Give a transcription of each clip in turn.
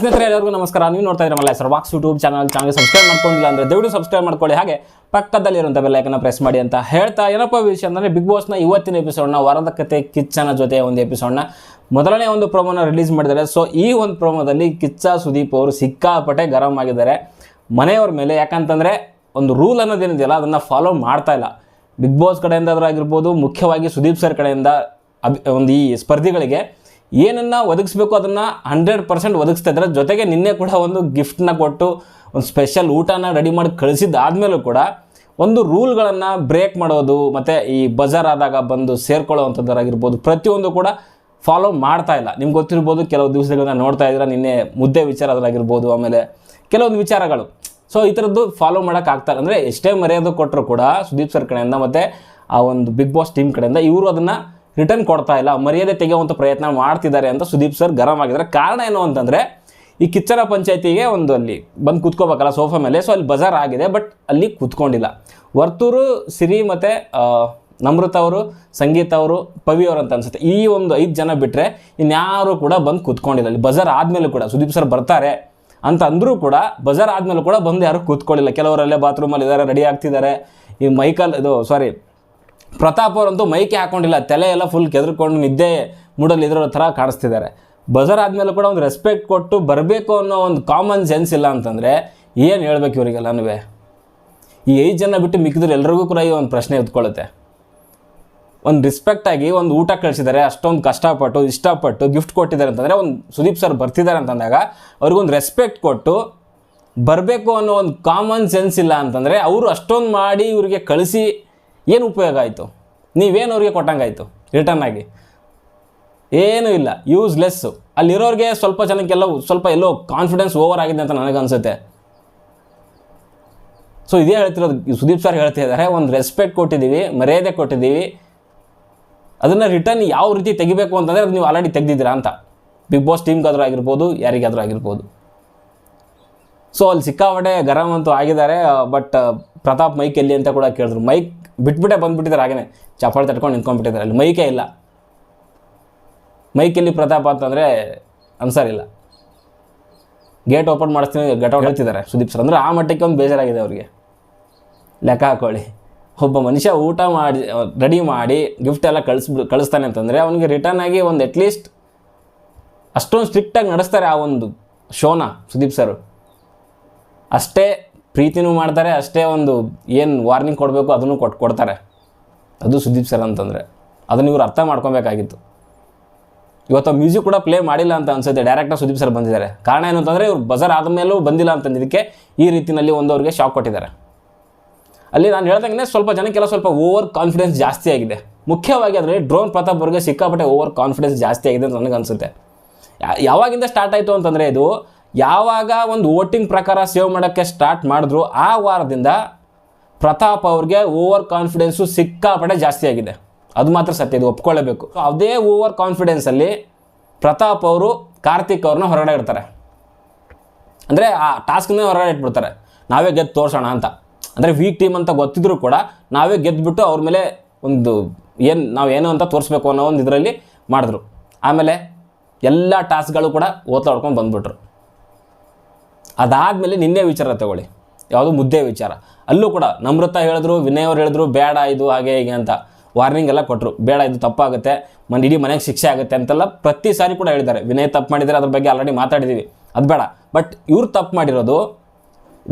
ಸ್ನೇಹಿತರೆ, ಎಲ್ಲರಿಗೂ ನಮಸ್ಕಾರ. ನೀವು ನೋಡ್ತಾ ಇದ್ದೀರಲ್ಲ ಸರ್ ವಾಕ್ಸ್ ಯೂಟ್ಯೂಬ್ ಚಾನಲ್ ಚಾನಲ್ ಸಬ್ಸ್ಕ್ರೈಬ್ ಮಾಡ್ಕೊಂಡಿಲ್ಲ ಅಂದರೆ ದಯವಿಟ್ಟು ಸಬ್ಸ್ಕ್ರೈಬ್ ಮಾಡ್ಕೊಳ್ಳಿ. ಹಾಗೆ ಪಕ್ಕದಲ್ಲಿರುವಂಥ ಬೆಲ್ಲೈಕನ್ನ ಪ್ರೆಸ್ ಮಾಡಿ ಅಂತ ಹೇಳ್ತಾ ಏನಪ್ಪ ವಿಷಯ ಅಂದರೆ ಬಿಗ್ ಬಾಸ್ನ ಇವತ್ತಿನ ಎಪಿಸೋಡ್ನ ವರದ ಕತೆ ಕಿಚ್ಚನ ಜೊತೆ ಒಂದು ಎಪಿಸೋಡ್ನ ಮೊದಲನೇ ಒಂದು ಪ್ರೋಮೋನ ರಿಲೀಸ್ ಮಾಡಿದ್ದಾರೆ. ಸೊ ಈ ಒಂದು ಪ್ರೋಮೋದಲ್ಲಿ ಕಿಚ್ಚ ಸುದೀಪ್ ಅವರು ಸಿಕ್ಕಾಪಟ್ಟೆ ಗರಂ ಆಗಿದ್ದಾರೆ. ಮನೆಯವ್ರ ಮೇಲೆ ಯಾಕಂತಂದರೆ ಒಂದು ರೂಲ್ ಅನ್ನೋದೇನಿದೆಯಲ್ಲ ಅದನ್ನು ಫಾಲೋ ಮಾಡ್ತಾ ಇಲ್ಲ. ಬಿಗ್ ಬಾಸ್ ಕಡೆಯಿಂದ ಆಗಿರ್ಬೋದು, ಮುಖ್ಯವಾಗಿ ಸುದೀಪ್ ಸರ್ ಕಡೆಯಿಂದ ಅಭಿ ಒಂದು ಈ ಸ್ಪರ್ಧಿಗಳಿಗೆ ಏನನ್ನ ಒದಗಿಸ್ಬೇಕು ಅದನ್ನು ಹಂಡ್ರೆಡ್ ಪರ್ಸೆಂಟ್ ಒದಗಿಸ್ತಾ ಇದ್ದಾರೆ. ಜೊತೆಗೆ ನಿನ್ನೆ ಕೂಡ ಒಂದು ಗಿಫ್ಟ್ನ ಕೊಟ್ಟು, ಒಂದು ಸ್ಪೆಷಲ್ ಊಟನ ರೆಡಿ ಮಾಡಿ ಕಳಿಸಿದ್ದಾದಮೇಲೂ ಕೂಡ ಒಂದು ರೂಲ್ಗಳನ್ನು ಬ್ರೇಕ್ ಮಾಡೋದು, ಮತ್ತು ಈ ಬಜಾರ್ ಆದಾಗ ಬಂದು ಸೇರ್ಕೊಳ್ಳೋವಂಥದ್ದಾಗಿರ್ಬೋದು ಪ್ರತಿಯೊಂದು ಕೂಡ ಫಾಲೋ ಮಾಡ್ತಾ ಇಲ್ಲ. ನಿಮ್ಗೆ ಗೊತ್ತಿರ್ಬೋದು, ಕೆಲವು ದಿವಸಗಳನ್ನ ನೋಡ್ತಾ ಇದ್ದೀರಾ, ನಿನ್ನೆ ಮುದ್ದೆ ವಿಚಾರ ಅದರಾಗಿರ್ಬೋದು ಆಮೇಲೆ ಕೆಲವೊಂದು ವಿಚಾರಗಳು. ಸೊ ಈ ಥರದ್ದು ಫಾಲೋ ಮಾಡೋಕೆ ಇಲ್ಲ. ಅಂದರೆ ಎಷ್ಟೇ ಮರ್ಯಾದೆ ಕೊಟ್ಟರು ಕೂಡ ಸುದೀಪ್ ಸರ್ ಕಡೆಯಿಂದ, ಮತ್ತು ಆ ಒಂದು ಬಿಗ್ ಬಾಸ್ ಟೀಮ್ ಕಡೆಯಿಂದ ಇವರು ಅದನ್ನು ರಿಟರ್ನ್ ಕೊಡ್ತಾ ಇಲ್ಲ, ಮರ್ಯಾದೆ ತೆಗೆಯುವಂಥ ಪ್ರಯತ್ನ ಮಾಡ್ತಿದ್ದಾರೆ ಅಂತ ಸುದೀಪ್ ಸರ್ ಗರಂ ಆಗಿದ್ದಾರೆ. ಕಾರಣ ಏನು ಅಂತಂದರೆ, ಈ ಕಿಚ್ಚರ ಪಂಚಾಯತಿಗೆ ಒಂದು ಅಲ್ಲಿ ಬಂದು ಕೂತ್ಕೋಬೇಕಲ್ಲ ಸೋಫಾ ಮೇಲೆ ಸೊ ಅಲ್ಲಿ ಬಜಾರ್ ಆಗಿದೆ ಬಟ್ ಅಲ್ಲಿ ಕೂತ್ಕೊಂಡಿಲ್ಲ. ವರ್ತೂರು, ಸಿರಿ ಮತ್ತು ನಮೃತ ಅವರು, ಸಂಗೀತ ಅವರು, ಪವಿ ಅವರು ಅಂತ ಅನ್ಸುತ್ತೆ. ಈ ಒಂದು ಐದು ಜನ ಬಿಟ್ಟರೆ ಇನ್ಯಾರು ಕೂಡ ಬಂದು ಕೂತ್ಕೊಂಡಿಲ್ಲ. ಅಲ್ಲಿ ಬಜಾರ್ ಆದಮೇಲೂ ಕೂಡ ಸುದೀಪ್ ಸರ್ ಬರ್ತಾರೆ ಅಂತ ಅಂದರೂ ಕೂಡ ಬಜಾರ್ ಆದಮೇಲೂ ಕೂಡ ಬಂದು ಯಾರು ಕೂತ್ಕೊಳ್ಳಿಲ್ಲ. ಕೆಲವರಲ್ಲೇ ಬಾತ್ರೂಮಲ್ಲಿ ಇದ್ದಾರೆ ರೆಡಿ ಆಗ್ತಿದ್ದಾರೆ. ಈ ಮೈಕಲ್, ಇದು ಸಾರಿ ಪ್ರತಾಪ್ ಅವರಂತೂ ಮೈಕೆ ಹಾಕೊಂಡಿಲ್ಲ, ತಲೆ ಎಲ್ಲ ಫುಲ್ ಕೆದರ್ಕೊಂಡು ನಿದ್ದೆ ಮೂಡಲ್ಲಿ ಇದ್ರ ಥರ ಕಾಣಿಸ್ತಿದ್ದಾರೆ. ಬಜಾರ್ ಆದಮೇಲೆ ಕೂಡ ಒಂದು ರೆಸ್ಪೆಕ್ಟ್ ಕೊಟ್ಟು ಬರಬೇಕು ಅನ್ನೋ ಒಂದು ಕಾಮನ್ ಸೆನ್ಸ್ ಇಲ್ಲ ಅಂತಂದರೆ ಏನು ಹೇಳ್ಬೇಕು ಇವರಿಗೆಲ್ಲನೂ ಈ ಐದು ಜನ ಬಿಟ್ಟು ಮಿಕ್ಕಿದ್ರೆ ಎಲ್ರಿಗೂ ಕೂಡ ಈ ಒಂದು ಪ್ರಶ್ನೆ ಎತ್ಕೊಳ್ಳುತ್ತೆ. ಒಂದು ರಿಸ್ಪೆಕ್ಟಾಗಿ ಒಂದು ಊಟ ಕಳಿಸಿದ್ದಾರೆ, ಅಷ್ಟೊಂದು ಕಷ್ಟಪಟ್ಟು, ಇಷ್ಟಪಟ್ಟು ಗಿಫ್ಟ್ ಕೊಟ್ಟಿದ್ದಾರೆ ಅಂತಂದರೆ ಒಂದು ಸುದೀಪ್ ಸರ್ ಬರ್ತಿದ್ದಾರೆ ಅಂತಂದಾಗ ಅವ್ರಿಗೊಂದು ರೆಸ್ಪೆಕ್ಟ್ ಕೊಟ್ಟು ಬರಬೇಕು ಅನ್ನೋ ಒಂದು ಕಾಮನ್ ಸೆನ್ಸ್ ಇಲ್ಲ ಅಂತಂದರೆ ಅವರು ಅಷ್ಟೊಂದು ಮಾಡಿ ಇವರಿಗೆ ಕಳಿಸಿ ಏನು ಉಪಯೋಗ ಆಯಿತು? ನೀವೇನು ಅವ್ರಿಗೆ ಕೊಟ್ಟಂಗಾಯಿತು? ರಿಟರ್ನ್ ಆಗಿ. ಏನೂ ಇಲ್ಲ. ಯೂಸ್ಲೆಸ್ಸು ಅಲ್ಲಿರೋರಿಗೆ ಸ್ವಲ್ಪ ಜನಕ್ಕೆಲ್ಲ ಸ್ವಲ್ಪ ಎಲ್ಲೋ ಕಾನ್ಫಿಡೆನ್ಸ್ ಓವರ್ ಆಗಿದೆ ಅಂತ ನನಗನ್ಸುತ್ತೆ ಸೊ ಇದೇ ಹೇಳ್ತಿರೋದು ಸುದೀಪ್ ಸರ್ ಹೇಳ್ತಾ ಇದ್ದಾರೆ. ಒಂದು ರೆಸ್ಪೆಕ್ಟ್ ಕೊಟ್ಟಿದ್ದೀವಿ, ಮರ್ಯಾದೆ ಕೊಟ್ಟಿದ್ದೀವಿ. ಅದನ್ನು ರಿಟರ್ನ್ ಯಾವ ರೀತಿ ತೆಗಿಬೇಕು ಅಂತಂದರೆ ಅದು ನೀವು ಆಲ್ರೆಡಿ ತೆಗೆದಿದ್ದೀರಾ ಅಂತ. ಬಿಗ್ ಬಾಸ್ ಟೀಮ್ಗಾದರೂ ಆಗಿರ್ಬೋದು, ಯಾರಿಗಾದರೂ ಆಗಿರ್ಬೋದು. ಸೊ ಅಲ್ಲಿ ಸಿಕ್ಕಾಪಟ್ಟೆ ಗರಂ ಅಂತೂ ಆಗಿದ್ದಾರೆ ಬಟ್ ಪ್ರತಾಪ್ ಮೈಕ್ ಎಲ್ಲಿ ಅಂತ ಕೂಡ ಕೇಳಿದ್ರು. ಮೈಕ್ ಬಿಟ್ಬಿಟ್ಟೆ, ಬಂದ್ಬಿಟ್ಟಿದ್ದಾರೆ ಹಾಗೆಯೇ ಚಪ್ಪಾಳೆ ತಟ್ಕೊಂಡು ನಿಂತ್ಕೊಂಡ್ಬಿಟ್ಟಿದ್ದಾರೆ. ಅಲ್ಲಿ ಮೈಕೇ ಇಲ್ಲ. ಮೈಕೆಲ್ಲಿ ಪ್ರತಾಪ ಅಂತಂದರೆ ಅನ್ಸರಿಲ್ಲ ಗೇಟ್ ಓಪನ್ ಮಾಡಿಸ್ತೀನಿ ಔಟ್ ಹೇಳ್ತಿದ್ದಾರೆ ಸುದೀಪ್ ಸರ್. ಅಂದರೆ ಆ ಮಟ್ಟಕ್ಕೆ ಒಂದು ಬೇಜಾರಾಗಿದೆ ಅವರಿಗೆ. ಲೆಕ್ಕ ಹಾಕೊಳ್ಳಿ. ಒಬ್ಬ ಮನುಷ್ಯ ಊಟ ಮಾಡಿ, ರೆಡಿ ಮಾಡಿ ಗಿಫ್ಟ್ ಎಲ್ಲ ಕಳಿಸ್ಬಿಡು ಕಳಿಸ್ತಾನೆ ಅಂತಂದರೆ ಅವನಿಗೆ ರಿಟರ್ನ್ ಆಗಿ ಒಂದು ಅಟ್ಲೀಸ್ಟ್ ಅಷ್ಟೊಂದು ಸ್ಟ್ರಿಕ್ಟಾಗಿ ನಡೆಸ್ತಾರೆ ಆ ಒಂದು ಶೋನ ಸುದೀಪ್ ಸರ್. ಅಷ್ಟೇ ಪ್ರೀತಿನೂ ಮಾಡ್ತಾರೆ, ಅಷ್ಟೇ ಒಂದು ಏನು ವಾರ್ನಿಂಗ್ ಕೊಡಬೇಕು ಅದನ್ನು ಕೊಟ್ಟು ಕೊಡ್ತಾರೆ. ಅದು ಸುದೀಪ್ ಸರ್ ಅಂತಂದರೆ. ಅದನ್ನು ಇವರು ಅರ್ಥ ಮಾಡ್ಕೊಬೇಕಾಗಿತ್ತು. ಇವತ್ತು ಮ್ಯೂಸಿಕ್ ಕೂಡ ಪ್ಲೇ ಮಾಡಿಲ್ಲ ಅಂತ ಅನ್ಸುತ್ತೆ ಡೈರೆಕ್ಟಾಗಿ ಸುದೀಪ್ ಸರ್ ಬಂದಿದ್ದಾರೆ. ಕಾರಣ ಏನು ಅಂತಂದರೆ ಇವ್ರು ಬಜಾರ್ ಆದಮೇಲೂ ಬಂದಿಲ್ಲ ಅಂತಂದಿದ್ದಕ್ಕೆ ಈ ರೀತಿಯಲ್ಲಿ ಒಂದು ಅವ್ರಿಗೆ ಶಾಕ್ ಕೊಟ್ಟಿದ್ದಾರೆ. ಅಲ್ಲಿ ನಾನು ಹೇಳ್ದಂಗೆ ಸ್ವಲ್ಪ ಜನಕ್ಕೆಲ್ಲ ಸ್ವಲ್ಪ ಓವರ್ ಕಾನ್ಫಿಡೆನ್ಸ್ ಜಾಸ್ತಿ ಆಗಿದೆ. ಮುಖ್ಯವಾಗಿ ಅದರಲ್ಲಿ ಡ್ರೋನ್ ಪ್ರತಾಪ್ ಅವ್ರಿಗೆ ಸಿಕ್ಕಾಪಟ್ಟೆ ಓವರ್ ಕಾನ್ಫಿಡೆನ್ಸ್ ಜಾಸ್ತಿ ಆಗಿದೆ ಅಂತ ನನಗೆ ಅನಿಸುತ್ತೆ ಯಾವಾಗಿಂದ ಸ್ಟಾರ್ಟ್ ಆಯಿತು ಅಂತಂದರೆ ಇದು ಯಾವಾಗ ಒಂದು ವೋಟಿಂಗ್ ಪ್ರಕಾರ ಸೇವ್ ಮಾಡೋಕ್ಕೆ ಸ್ಟಾರ್ಟ್ ಮಾಡಿದ್ರು, ಆ ವಾರದಿಂದ ಪ್ರತಾಪ್ ಅವ್ರಿಗೆ ಓವರ್ ಕಾನ್ಫಿಡೆನ್ಸು ಸಿಕ್ಕಾಪಟ್ಟೆ ಜಾಸ್ತಿ ಆಗಿದೆ. ಅದು ಮಾತ್ರ ಸತ್ಯ, ಇದು ಒಪ್ಕೊಳ್ಳಬೇಕು. ಅದೇ ಓವರ್ ಕಾನ್ಫಿಡೆನ್ಸಲ್ಲಿ ಪ್ರತಾಪ್ ಅವರು ಕಾರ್ತಿಕ್ ಅವ್ರನ್ನ ಹೊರಗಡೆ ಇಡ್ತಾರೆ. ಅಂದರೆ ಆ ಟಾಸ್ಕ್ನೇ ಹೊರಗಡೆ ಇಟ್ಬಿಡ್ತಾರೆ. ನಾವೇ ಗೆದ್ದು ತೋರಿಸೋಣ ಅಂತ. ಅಂದರೆ ವೀಕ್ ಟೀಮ್ ಅಂತ ಗೊತ್ತಿದ್ರು ಕೂಡ ನಾವೇ ಗೆದ್ದುಬಿಟ್ಟು ಅವ್ರ ಮೇಲೆ ಒಂದು ಏನು, ನಾವು ಏನು ಅಂತ ತೋರಿಸ್ಬೇಕು ಅನ್ನೋ ಒಂದು ಇದರಲ್ಲಿ ಮಾಡಿದ್ರು. ಆಮೇಲೆ ಎಲ್ಲ ಟಾಸ್ಕ್ಗಳು ಕೂಡ ಓದ್ಲಾಡ್ಕೊಂಡು ಬಂದ್ಬಿಟ್ರು. ಅದಾದಮೇಲೆ ನಿನ್ನೆ ವಿಚಾರ ತಗೊಳ್ಳಿ. ಯಾವುದು ಮುದ್ದೆ ವಿಚಾರ. ಅಲ್ಲೂ ಕೂಡ ನಮ್ರತ ಹೇಳಿದ್ರು ವಿನಯ್ ಅವ್ರು ಹೇಳಿದ್ರು, ಬೇಡ ಇದು ಹಾಗೆ ಹೀಗೆ ಅಂತ ವಾರ್ನಿಂಗ್ ಎಲ್ಲ ಕೊಟ್ಟರು ಬೇಡ, ಇದು ತಪ್ಪಾಗುತ್ತೆ. ಮನೆ ಇಡೀ ಮನೆಗೆ ಶಿಕ್ಷೆ ಆಗುತ್ತೆ ಅಂತೆಲ್ಲ ಪ್ರತಿ ಸಾರಿ ಕೂಡ ಹೇಳಿದ್ದಾರೆ. ವಿನಯ್ ತಪ್ಪು ಮಾಡಿದರೆ ಅದ್ರ ಬಗ್ಗೆ ಆಲ್ರೆಡಿ ಮಾತಾಡಿದ್ದೀವಿ ಅದು ಬೇಡ. ಬಟ್ ಇವ್ರು ತಪ್ಪು ಮಾಡಿರೋದು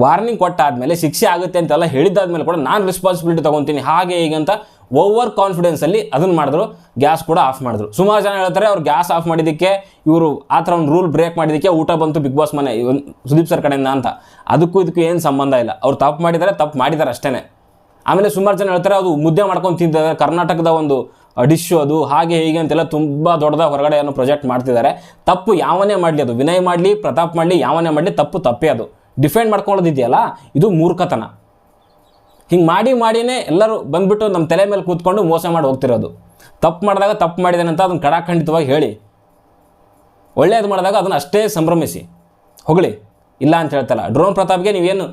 ವಾರ್ನಿಂಗ್ ಕೊಟ್ಟಾದಮೇಲೆ ಶಿಕ್ಷೆ ಆಗುತ್ತೆ ಅಂತೆಲ್ಲ ಹೇಳಿದ್ದಾದ್ಮೇಲೆ ಕೂಡ ನಾನು ರೆಸ್ಪಾನ್ಸಿಬಿಲಿಟಿ ತೊಗೊತೀನಿ, ಹಾಗೆ ಹೀಗೆ ಅಂತ ಓವರ್ ಕಾನ್ಫಿಡೆನ್ಸಲ್ಲಿ ಅದನ್ನು ಮಾಡಿದ್ರು ಗ್ಯಾಸ್ ಕೂಡ ಆಫ್ ಮಾಡಿದ್ರು. ಸುಮಾರು ಜನ ಹೇಳ್ತಾರೆ, ಅವ್ರು ಗ್ಯಾಸ್ ಆಫ್ ಮಾಡಿದ್ದಕ್ಕೆ ಇವರು ಆ ಥರ ಒಂದು ರೂಲ್ ಬ್ರೇಕ್ ಮಾಡಿದ್ದಕ್ಕೆ ಊಟ ಬಂತು ಬಿಗ್ ಬಾಸ್ ಮನೆ ಸುದೀಪ್ ಸರ್ ಕಡೆಯಿಂದ ಅಂತ. ಅದಕ್ಕೂ ಇದಕ್ಕೂ ಏನು ಸಂಬಂಧ ಇಲ್ಲ. ಅವ್ರು ತಪ್ಪು ಮಾಡಿದರೆ ತಪ್ಪು ಮಾಡಿದ್ದಾರೆ ಅಷ್ಟೇ ಆಮೇಲೆ ಸುಮಾರು ಜನ ಹೇಳ್ತಾರೆ, ಅದು ಮುದ್ದೆ ಮಾಡ್ಕೊಂಡು ತಿಂತಿದ್ದಾರೆ, ಕರ್ನಾಟಕದ ಒಂದು ಡಿಶ್ಶು ಅದು, ಹಾಗೆ ಹೀಗೆ ಅಂತೆಲ್ಲ ತುಂಬ ದೊಡ್ಡದಾಗಿ ಹೊರಗಡೆ ಏನೋ ಪ್ರೊಜೆಕ್ಟ್ ಮಾಡ್ತಿದ್ದಾರೆ. ತಪ್ಪು ಯಾವನೇ ಮಾಡಲಿ ಅದು. ವಿನಯ್ ಮಾಡಲಿ, ಪ್ರತಾಪ್ ಮಾಡಲಿ, ಯಾವನೇ ಮಾಡಲಿ, ತಪ್ಪು ತಪ್ಪೇ ಅದು. ಡಿಫೆಂಡ್ ಮಾಡ್ಕೊಳ್ಳೋದಿದೆಯಲ್ಲ, ಇದು ಮೂರ್ಖತನ. ಹಿಂಗೆ ಮಾಡಿ ಮಾಡಿನೇ ಎಲ್ಲರೂ ಬಂದ್ಬಿಟ್ಟು ನಮ್ಮ ತಲೆ ಮೇಲೆ ಕೂತ್ಕೊಂಡು ಮೋಸ ಮಾಡಿ ಹೋಗ್ತಿರೋದು. ತಪ್ಪು ಮಾಡಿದಾಗ ತಪ್ಪು ಮಾಡಿದ್ದೇನೆ ಅಂತ ಅದನ್ನು ಕಡಾಖಂಡಿತವಾಗಿ ಹೇಳಿ. ಒಳ್ಳೆಯದು ಮಾಡಿದಾಗ ಅದನ್ನು ಅಷ್ಟೇ ಸಂಭ್ರಮಿಸಿ. ಹೊಗಳಿ. ಇಲ್ಲ ಅಂತ ಹೇಳ್ತಲ್ಲ. ಡ್ರೋನ್ ಪ್ರತಾಪ್ಗೆ ನೀವೇನು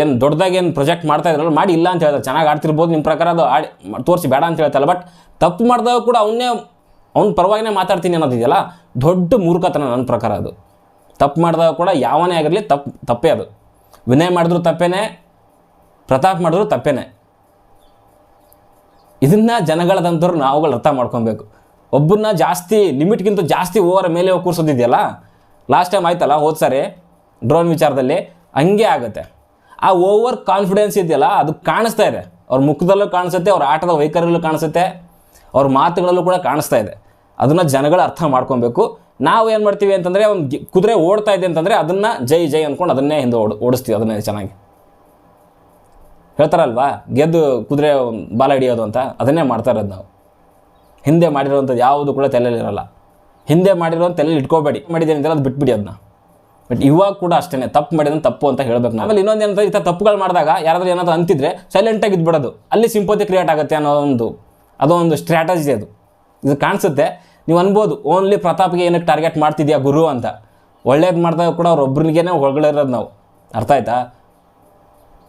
ಏನು ದೊಡ್ಡದಾಗಿ ಏನು ಪ್ರೊಜೆಕ್ಟ್ ಮಾಡ್ತಾ ಇದ್ರಲ್ಲ, ಮಾಡಿ ಇಲ್ಲ ಅಂತ ಹೇಳ್ತಾರೆ. ಚೆನ್ನಾಗಿ ಆಡ್ತಿರ್ಬೋದು ನಿಮ್ಮ ಪ್ರಕಾರ ಅದು ಆಡಿ ತೋರಿಸಿ ಬೇಡ ಅಂತ ಹೇಳ್ತಲ್ಲ. ಬಟ್ ತಪ್ಪು ಮಾಡಿದಾಗ ಕೂಡ ಅವನ್ನೇ, ಅವ್ನ ಪರವಾಗಿನೇ ಮಾತಾಡ್ತೀನಿ ಅನ್ನೋದಿದೆಯಲ್ಲ? ದೊಡ್ಡ ಮೂರ್ಖತನ ನನ್ನ ಪ್ರಕಾರ ಅದು. ತಪ್ಪು ಮಾಡಿದಾಗ ಕೂಡ ಯಾವನೇ ಆಗಿರಲಿ ತಪ್ಪು ತಪ್ಪೇ ಅದು. ವಿನಯ ಮಾಡಿದ್ರು ತಪ್ಪೇನೆ ಪ್ರತಾಪ್ ಮಾಡಿದ್ರು ತಪ್ಪೇನೆ. ಇದನ್ನ ಜನಗಳದಂತವ್ರು ನಾವುಗಳು ಅರ್ಥ ಮಾಡ್ಕೊಬೇಕು. ಒಬ್ಬನ್ನ ಜಾಸ್ತಿ ಲಿಮಿಟ್ಗಿಂತ ಜಾಸ್ತಿ ಓವರ್ ಮೇಲೆ ಕೂರ್ಸೋದಿದೆಯಲ್ಲ ಲಾಸ್ಟ್ ಟೈಮ್ ಆಯ್ತಲ್ಲ ಹೋದ್ ಸಾರಿ ಡ್ರೋನ್ ವಿಚಾರದಲ್ಲಿ, ಹಂಗೆ ಆಗುತ್ತೆ. ಆ ಓವರ್ ಕಾನ್ಫಿಡೆನ್ಸ್ ಇದೆಯಲ್ಲ, ಅದು ಕಾಣಿಸ್ತಾ ಇದೆ. ಅವ್ರ ಮುಖದಲ್ಲೂ ಕಾಣಿಸುತ್ತೆ, ಅವ್ರ ಆಟದ ವೈಖರಿಯಲ್ಲೂ ಕಾಣಿಸುತ್ತೆ, ಅವ್ರ ಮಾತುಗಳಲ್ಲೂ ಕೂಡ ಕಾಣಿಸ್ತಾ ಇದೆ. ಅದನ್ನು ಜನಗಳು ಅರ್ಥ ಮಾಡ್ಕೊಬೇಕು. ನಾವು ಏನು ಮಾಡ್ತೀವಿ ಅಂತಂದರೆ, ಒಂದು ಕುದುರೆ ಓಡ್ತಾ ಇದೆ ಅಂತಂದರೆ, ಅದನ್ನು ಜೈ ಜೈ ಅಂದ್ಕೊಂಡು ಅದನ್ನೇ ಹಿಂದೆ ಓಡ್ ಓಡಿಸ್ತೀವಿ, ಅದನ್ನೇ ಚೆನ್ನಾಗಿ. ಹೇಳ್ತಾರಲ್ವಾ, ಗೆದ್ದು ಕುದುರೆ ಬಾಲ ಹಿಡಿಯೋದು ಅಂತ, ಅದನ್ನೇ ಮಾಡ್ತಾ ಇರೋದು ನಾವು. ಹಿಂದೆ ಮಾಡಿರೋವಂಥದ್ದು ಯಾವುದು ಕೂಡ ತಲೆಯಲ್ಲಿರಲ್ಲ ಹಿಂದೆ ಮಾಡಿರೋ ತಲೆಯಲ್ಲಿ ಇಟ್ಕೋಬೇಡಿ. ಮಾಡಿದ್ದೇನೆ ಅಂತ ಅದು ಬಿಟ್ಬಿಡಿ ಅದನ್ನ ಬಟ್ ಇವಾಗ ಕೂಡ ಅಷ್ಟೇ ತಪ್ಪು ಮಾಡಿದ್ರೆ ತಪ್ಪು ಅಂತ ಹೇಳ್ಬೇಕು ನಾವು. ಆಮೇಲೆ ಇನ್ನೊಂದು ಏನಂತ ಈ ಥರ ತಪ್ಪುಗಳು ಮಾಡಿದಾಗ ಯಾರಾದರೂ ಏನಾದರೂ ಅಂತಿದ್ರೆ ಸೈಲೆಂಟಾಗಿ ಇದ್ಬಿಡೋದು. ಅಲ್ಲಿ ಸಿಂಪತಿ ಕ್ರಿಯೇಟ್ ಆಗುತ್ತೆ ಅನ್ನೋ ಒಂದು, ಅದೊಂದು ಸ್ಟ್ರಾಟಜಿ ಅದು. ಇದು ಕಾಣಿಸುತ್ತೆ. ನೀವು ಅನ್ಬೋದು ಓನ್ಲಿ ಪ್ರತಾಪ್ಗೆ ಏನಕ್ಕೆ ಟಾರ್ಗೆಟ್ ಮಾಡ್ತಿದ್ಯಾ ಗುರು ಅಂತ. ಒಳ್ಳೇದು ಮಾಡಿದಾಗ ಕೂಡ ಅವ್ರೊಬ್ರಿಗೇನೆ ಹೊಗಳಿರೋದು ನಾವು. ಅರ್ಥ ಆಯ್ತಾ?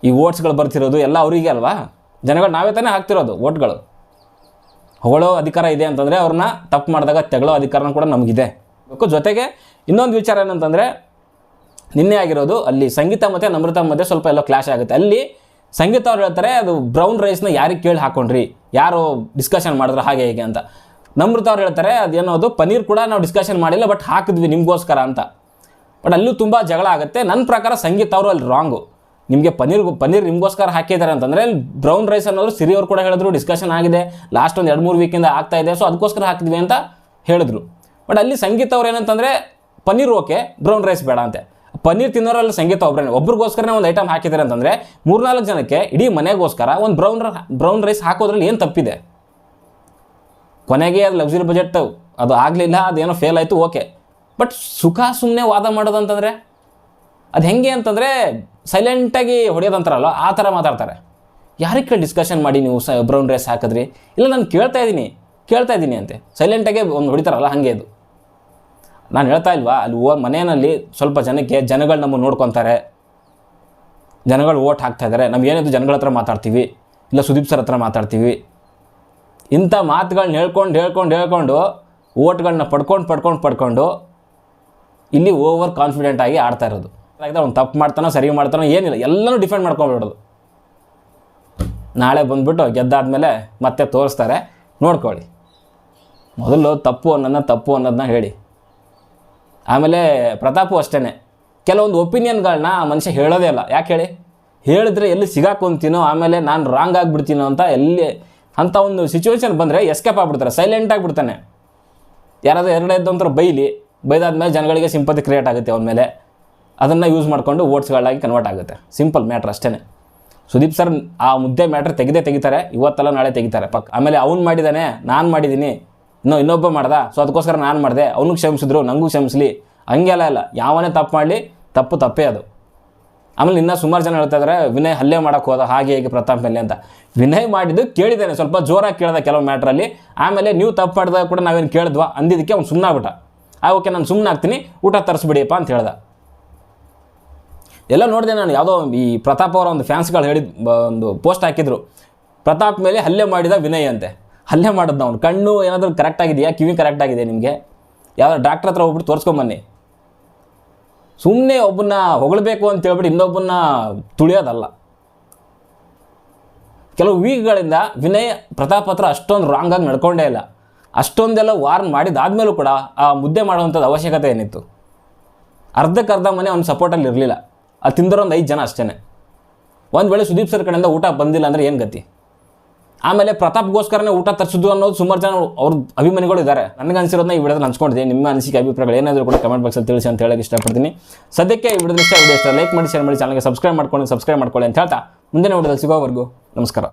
ಈ ಓಟ್ಸ್ಗಳು ಬರ್ತಿರೋದು ಎಲ್ಲ ಅವರಿಗೆ ಅಲ್ವಾ? ಜನಗಳು ನಾವೇ ತಾನೇ ಹಾಕ್ತಿರೋದು ಓಟ್ಗಳು ಹೊಗಳೋ ಅಧಿಕಾರ ಇದೆ ಅಂತಂದರೆ ಅವ್ರನ್ನ ತಪ್ಪು ಮಾಡಿದಾಗ ತೆಗಳೋ ಅಧಿಕಾರನೂ ಕೂಡ ನಮಗಿದೆ. ಜೊತೆಗೆ ಇನ್ನೊಂದು ವಿಚಾರ ಏನಂತಂದರೆ, ನಿನ್ನೆ ಆಗಿರೋದು ಅಲ್ಲಿ ಸಂಗೀತ ಮತ್ತು ನಮೃತ ಮಧ್ಯೆ ಸ್ವಲ್ಪ ಎಲ್ಲೋ ಕ್ಲಾಶ್ ಆಗುತ್ತೆ. ಅಲ್ಲಿ ಸಂಗೀತ ಅವ್ರು ಹೇಳ್ತಾರೆ, ಅದು ಬ್ರೌನ್ ರೈಸ್ನ ಯಾರಿಗೆ ಕೇಳಿ ಹಾಕೊಂಡ್ರಿ? ಯಾರು ಡಿಸ್ಕಷನ್ ಮಾಡಿದ್ರು ಹಾಗೆ ಹೇಗೆ ಅಂತ. ನಮೃತ ಅವ್ರು ಹೇಳ್ತಾರೆ, ಅದೇನೋ ಅದು ಪನೀರ್ ಕೂಡ ನಾವು ಡಿಸ್ಕಷನ್ ಮಾಡಿಲ್ಲ ಬಟ್ ಹಾಕಿದ್ವಿ ನಿಮಗೋಸ್ಕರ ಅಂತ. ಬಟ್ ಅಲ್ಲೂ ತುಂಬ ಜಗಳ ಆಗುತ್ತೆ. ನನ್ನ ಪ್ರಕಾರ ಸಂಗೀತ ಅವರು ಅಲ್ಲಿ ರಾಂಗು ನಿಮಗೆ ಪನ್ನೀರ್ ಪನ್ನೀರ್ ನಿಮಗೋಸ್ಕರ ಹಾಕಿದ್ದಾರೆ ಅಂತಂದರೆ ಬ್ರೌನ್ ರೈಸ್ ಅನ್ನೋದು ಸಿರಿ ಅವ್ರು ಕೂಡ ಹೇಳಿದ್ರು ಡಿಸ್ಕಷನ್ ಆಗಿದೆ ಲಾಸ್ಟ್ ಒಂದು ಎರಡು ಮೂರು ವೀಕಿಂದ ಆಗ್ತಾ ಇದೆ. ಸೊ ಅದಕ್ಕೋಸ್ಕರ ಹಾಕಿದ್ವಿ ಅಂತ ಹೇಳಿದ್ರು. ಬಟ್ ಅಲ್ಲಿ ಸಂಗೀತ ಅವ್ರು ಏನಂತಂದರೆ ಪನ್ನೀರ್ ಓಕೆ ಬ್ರೌನ್ ರೈಸ್ ಬೇಡ ಅಂತೆ. ಪನ್ನೀರ್ ತಿನ್ನೋರಲ್ಲಿ ಸಂಗೀತ ಒಬ್ಬರೇ ಒಬ್ರಿಗೋಸ್ಕರನೇ ಒಂದು ಐಟಮ್ ಹಾಕಿದ್ದಾರೆ ಅಂತಂದರೆ ಮೂರ್ನಾಲ್ಕು ಜನಕ್ಕೆ ಇಡೀ ಮನೆಗೋಸ್ಕರ ಒಂದು ಬ್ರೌನ್ ಬ್ರೌನ್ ರೈಸ್ ಹಾಕೋದ್ರಲ್ಲಿ ಏನು ತಪ್ಪಿದೆ? ಕೊನೆಗೆ ಅದು ಲಕ್ಸುರಿ ಬಜೆಟ್ ಅದು ಆಗಲಿಲ್ಲ, ಅದೇನೋ ಫೇಲ್ ಆಯಿತು ಓಕೆ ಬಟ್ ಸುಖ ಸುಮ್ಮನೆ ವಾದ ಮಾಡೋದಂತಂದರೆ? ಅದು ಹೆಂಗೆ ಅಂತಂದರೆ ಸೈಲೆಂಟಾಗಿ ಹೊಡೆಯೋದಂತಾರಲ್ಲ ಆ ಥರ ಮಾತಾಡ್ತಾರೆ. ಯಾರಿಗೆ ಕೇಳಿ ಡಿಸ್ಕಷನ್ ಮಾಡಿ ನೀವು ಸ ಬ್ರೌನ್ ರೈಸ್ ಹಾಕಿದ್ರಿ? ಇಲ್ಲ, ನಾನು ಕೇಳ್ತಾ ಇದ್ದೀನಿ ಕೇಳ್ತಾ ಇದ್ದೀನಿ ಅಂತೆ. ಸೈಲೆಂಟಾಗೆ ಒಂದು ಹೊಡಿತಾರಲ್ಲ, ಹಾಗೆ ಅದು ನಾನು ಹೇಳ್ತಾ ಇಲ್ವಾ, ಅಲ್ಲಿ ಓ ಮನೆಯಲ್ಲಿ ಸ್ವಲ್ಪ ಜನಕ್ಕೆ ಜನಗಳು ನಮ್ಮನ್ನು ನೋಡ್ಕೊತಾರೆ. ಜನಗಳು ಓಟ್ ಹಾಕ್ತಾ ಇದ್ದಾರೆ ನಾವು ಏನಿದ್ರು ಜನಗಳ ಹತ್ರ ಮಾತಾಡ್ತೀವಿ, ಇಲ್ಲ ಸುದೀಪ್ ಸರ್ ಹತ್ರ ಮಾತಾಡ್ತೀವಿ. ಇಂಥ ಮಾತುಗಳನ್ನ ಹೇಳ್ಕೊಂಡು ಹೇಳ್ಕೊಂಡು ಹೇಳ್ಕೊಂಡು ಓಟ್ಗಳನ್ನ ಪಡ್ಕೊಂಡು ಪಡ್ಕೊಂಡು ಪಡ್ಕೊಂಡು ಇಲ್ಲಿ ಓವರ್ ಕಾನ್ಫಿಡೆಂಟ್ ಆಗಿ ಆಡ್ತಾ ಇರೋದು. ಅವ್ನು ತಪ್ಪು ಮಾಡ್ತಾನೋ, ಸರಿ ಮಾಡ್ತಾನೋ, ಏನಿಲ್ಲ. ಎಲ್ಲನೂ ಡಿಫೆಂಡ್ ಮಾಡ್ಕೊಬಿಡೋದು ನಾಳೆ ಬಂದ್ಬಿಟ್ಟು ಗೆದ್ದಾದ್ಮೇಲೆ ಮತ್ತೆ ತೋರಿಸ್ತಾರೆ. ನೋಡ್ಕೊಳ್ಳಿ. ಮೊದಲು ತಪ್ಪು ಅನ್ನೋದನ್ನ ತಪ್ಪು ಅನ್ನೋದನ್ನ ಹೇಳಿ. ಆಮೇಲೆ ಪ್ರತಾಪು ಅಷ್ಟೇ ಕೆಲವೊಂದು ಒಪಿನಿಯನ್ಗಳನ್ನ ಆ ಮನುಷ್ಯ ಹೇಳೋದೇ ಇಲ್ಲ. ಯಾಕೆ ಹೇಳಿ? ಹೇಳಿದ್ರೆ ಎಲ್ಲಿ ಸಿಗಾಕೊಂತೀನೋ ಆಮೇಲೆ ನಾನು ರಾಂಗ್ ಆಗಿಬಿಡ್ತೀನೋ ಅಂತ ಎಲ್ಲಿ ಅಂಥ ಒಂದು ಸಿಚುವೇಶನ್ ಬಂದರೆ ಎಸ್ಕೇಪ್ ಆಗಿಬಿಡ್ತಾರೆ. ಸೈಲೆಂಟ್ ಆಗಿಬಿಡ್ತಾನೆ ಯಾರಾದರೂ ಎರಡೇ ಇದ್ದಂಥ ಬೈಲಿ. ಬೈದಾದ್ಮೇಲೆ ಜನಗಳಿಗೆ ಸಿಂಪತಿ ಕ್ರಿಯೇಟ್ ಆಗುತ್ತೆ ಅವನ ಮೇಲೆ. ಅದನ್ನು ಯೂಸ್ ಮಾಡಿಕೊಂಡು ಓಟ್ಸ್ಗಳಾಗಿ ಕನ್ವರ್ಟ್ ಆಗುತ್ತೆ. ಸಿಂಪಲ್ ಮ್ಯಾಟ್ರ್ ಅಷ್ಟೇ ಸುದೀಪ್ ಸರ್ ಆ ಮುದ್ದೆ ಮ್ಯಾಟ್ರ್ ತೆಗೆದೇ ತೆಗಿತಾರೆ, ಇವತ್ತಲ್ಲ ನಾಳೆ ತೆಗಿತಾರೆ. ಪಕ್ಕ ಆಮೇಲೆ ಅವ್ನು ಮಾಡಿದ್ದಾನೆ ನಾನು ಮಾಡಿದ್ದೀನಿ ಇನ್ನೂ ಇನ್ನೊಬ್ಬ ಮಾಡ್ದ ಸೊ ಅದಕ್ಕೋಸ್ಕರ ನಾನು ಮಾಡಿದೆ. ಅವನಿಗೆ ಕ್ಷಮಿಸಿದ್ರು ನನಗೂ ಕ್ಷಮಿಸಲಿ. ಹಂಗೆಲ್ಲ ಇಲ್ಲ. ಯಾವನೇ ತಪ್ಪು ಮಾಡಲಿ, ತಪ್ಪು ತಪ್ಪೇ ಅದು. ಆಮೇಲೆ ಇನ್ನೂ ಸುಮಾರು ಜನ ಹೇಳ್ತಾ ಇದ್ದಾರೆ ವಿನಯ್ ಹಲ್ಲೆ ಮಾಡೋಕೆ ಹೋದ, ಹಾಗೆ ಹೇಗೆ ಪ್ರತಾಪ್ ಮೇಲೆ ಅಂತ. ವಿನಯ್ ಮಾಡಿದ್ದು ಕೇಳಿದ್ದೇನೆ, ಸ್ವಲ್ಪ ಜೋರಾಗಿ ಕೇಳ್ದೆ ಕೆಲವು ಮ್ಯಾಟ್ರಲ್ಲಿ ಆಮೇಲೆ ನೀವು ತಪ್ಪು ಮಾಡಿದಾಗ ಕೂಡ ನಾವೇನು ಕೇಳಿದ್ವಾ? ಅಂದಿದ್ದಕ್ಕೆ ಅವ್ನು ಸುಮ್ಮನಾಗ್ಬಿಟ್ಟ ಆ ಓಕೆ ನಾನು ಸುಮ್ಮನೆ ಆಗ್ತೀನಿ ಊಟ ತರಿಸ್ಬಿಡಿಯಪ್ಪ ಅಂತ ಹೇಳ್ದ. ಎಲ್ಲ ನೋಡಿದೆ ನಾನು ಯಾವುದೋ ಈ ಪ್ರತಾಪ್ ಅವರ ಒಂದು ಫ್ಯಾನ್ಸ್ಗಳು ಹೇಳಿದ ಒಂದು ಪೋಸ್ಟ್ ಹಾಕಿದ್ರು. ಪ್ರತಾಪ್ ಮೇಲೆ ಹಲ್ಲೆ ಮಾಡಿದ ವಿನಯ್ ಅಂತೆ. ಹಲ್ಲೆ ಮಾಡಿದ್ನ ಅವ್ನು. ಕಣ್ಣು ಏನಾದರೂ ಕರೆಕ್ಟ್ ಆಗಿದೆಯಾ? ಕಿವಿ ಕರೆಕ್ಟ್ ಆಗಿದೆ ನಿಮಗೆ? ಯಾವ ಡಾಕ್ಟ್ರ್ ಹತ್ರ ಹೋಗ್ಬಿಟ್ಟು ತೋರಿಸ್ಕೊಂಬನ್ನಿ ಸುಮ್ಮನೆ ಒಬ್ಬನ್ನ ಹೊಗಳಬೇಕು ಅಂತ ಹೇಳ್ಬಿಟ್ಟು ಇನ್ನೊಬ್ಬನ್ನ ತುಳಿಯೋದಲ್ಲ. ಕೆಲವು ವೀಕ್ಗಳಿಂದ ವಿನಯ್, ಪ್ರತಾಪ್ ಹತ್ರ ಅಷ್ಟೊಂದು ಆಗಿ ನಡ್ಕೊಂಡೇ ಇಲ್ಲ. ಅಷ್ಟೊಂದೆಲ್ಲ ವಾರ್ನ್ ಮಾಡಿದಾದ್ಮೇಲೂ ಕೂಡ ಆ ಮುದ್ದೆ ಮಾಡುವಂಥದ್ದು ಅವಶ್ಯಕತೆ ಏನಿತ್ತು? ಅರ್ಧಕ್ಕರ್ಧ ಮನೆ ಅವ್ನ ಸಪೋರ್ಟಲ್ಲಿ ಇರಲಿಲ್ಲ. ಅದು ತಿಂದರೋ ಒಂದು ಐದು ಜನ ಅಷ್ಟೇ ಒಂದು ವೇಳೆ ಸುದೀಪ್ ಸರ್ ಕಡೆಯಿಂದ ಊಟ ಬಂದಿಲ್ಲ ಅಂದರೆ ಏನು ಗತಿ? ಆಮೇಲೆ ಪ್ರತಾಪ್ಗೋಸ್ಕರನೇ ಊಟ ತರಿಸಿದ್ದು ಅನ್ನೋದು ಸುಮಾರು ಜನ ಅವ್ರ ಅಭಿಮಾನಿಗಳು ಇದ್ದಾರೆ ನನಗೆ ಅನಿಸಿರೋದನ್ನ ಈ ವಿಡಿಯೋದಲ್ಲಿ ಹಂಚ್ಕೊಂಡಿದ್ದೀನಿ ನಿಮ್ಮ ಅನಿಸಿಕೆ, ಅಭಿಪ್ರಾಯಗಳು ಏನಾದರೂ ಕೂಡ ಕಮೆಂಟ್ ಬಾಕ್ಸಲ್ಲಿ ತಿಳಿಸಿ ಅಂತ ಹೇಳಕ್ಕೆ ಇಷ್ಟಪಡ್ತೀನಿ. ಸದ್ಯಕ್ಕೆ ಈ ವಿಡಿಯೋದ ಇಷ್ಟ ಲೈಕ್ ಮಾಡಿ ಶೇರ್ ಮಾಡಿ ಚಾನಲ್ಗೆ ಸಬ್ಸ್ಕ್ರೈಬ್ ಮಾಡ್ಕೊಂಡು ಸಬ್ಸ್ಕ್ರೈಬ್ ಮಾಡ್ಕೊಳ್ಳಿ ಅಂತ ಹೇಳ್ತಾ ಮುಂದಿನ ವಿಡಿಯೋದಲ್ಲಿ ಸಿಗೋವರೆಗೂ ನಮಸ್ಕಾರ.